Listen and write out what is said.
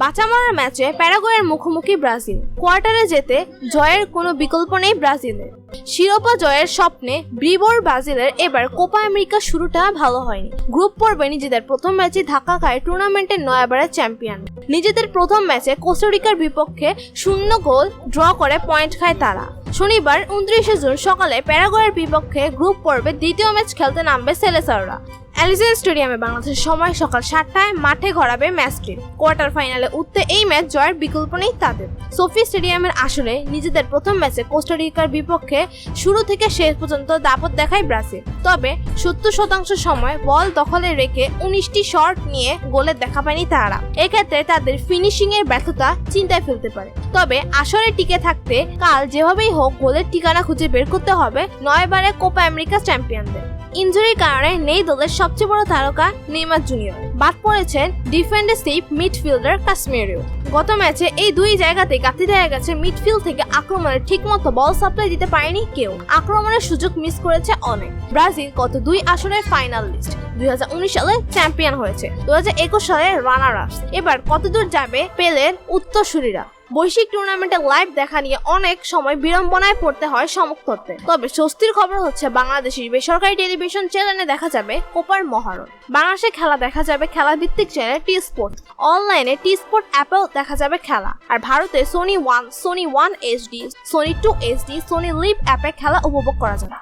বাঁচামরার ম্যাচে প্যারাগুয়ের মুখোমুখি ব্রাজিল। কোয়ার্টারে যেতে জয়ের কোনো বিকল্প নেই ব্রাজিলের শিরোপা জয়ের স্বপ্নে ব্রিবোর ব্রাজিলের এবার কোপা আমেরিকা শুরুটা ভালো হয়নি। গ্রুপ পর্বে নিজেদের প্রথম ম্যাচে ধাক্কা খায় টুর্নামেন্টের নয়াবারের চ্যাম্পিয়ন। নিজেদের প্রথম ম্যাচে কোস্টারিকার বিপক্ষে শূন্য গোল ড্র করে পয়েন্ট খায় তারা। শনিবার উনত্রিশে জুন সকালে প্যারাগুয়ের বিপক্ষে গ্রুপ পর্বে দ্বিতীয় ম্যাচ খেলতে নামবে সেলেসাররা। অ্যালিজেন স্টেডিয়ামে বাংলাদেশের সময় সকাল সাতটায় মাঠে গড়াবে ম্যাচটি। কোয়ার্টার ফাইনালে উঠতে এই ম্যাচ জয়ের বিকল্প নেই তাদের। সোফি স্টেডিয়ামের আসরে নিজেদের প্রথম ম্যাচে কোস্টারিকার বিপক্ষে শুরু থেকে শেষ পর্যন্ত দাপট দেখায় ব্রাজিল। তবে সত্তর শতাংশ সময় বল দখলে রেখে উনিশটি শট নিয়ে গোলের দেখা পায়নি তারা। এক্ষেত্রে তাদের ফিনিশিং এর ব্যর্থতা চিন্তায় ফেলতে পারে। তবে আসরে টিকে থাকতে কাল যেভাবেই হোক গোলের ঠিকানা খুঁজে বের করতে হবে নয়বারে কোপা আমেরিকা চ্যাম্পিয়নদের। ইনজুরির কারণে নেই দলের সবচেয়ে বড় তারকা নেইমার জুনিয়র। বাদ পড়েছেন ডিফেন্ডেসিভ মিডফিল্ডার কাশ্মীরিও। গত ম্যাচে এই দুই জায়গাতে গাঁথি দেখা গেছে মিডফিল্ড থেকে আক্রমণে ঠিকমতো বল সাপ্লাই দিতে পারেনি কেউ। আক্রমণের সুযোগ মিস করেছে অনেক। ব্রাজিল গত দুই আসরের ফাইনাল লিস্ট দুই সালে চ্যাম্পিয়ন হয়েছে। দুই হাজার একুশ সালে রানার আপ এবার কতদূর যাবে পেলের উত্তরসূরিরা? বৈশ্বিক টুর্নামেন্টে লাইভ দেখা নিয়ে অনেক সময় বিড়ম্বনায় পড়তে হয় সমর্থকদের। তবে স্বস্তির খবর হচ্ছে বাংলাদেশের বেসরকারি টেলিভিশন চ্যানেলে দেখা যাবে কোপার মহারণ। বাংলাদেশে খেলা দেখা যাবে খেলা ভিত্তিক চ্যানেল টি স্পোর্ট অনলাইনে টি স্পোর্ট অ্যাপেও দেখা যাবে খেলা। আর ভারতে Sony one Sony one HD Sony two HD Sony LIV অ্যাপে খেলা উপভোগ করা যাবে।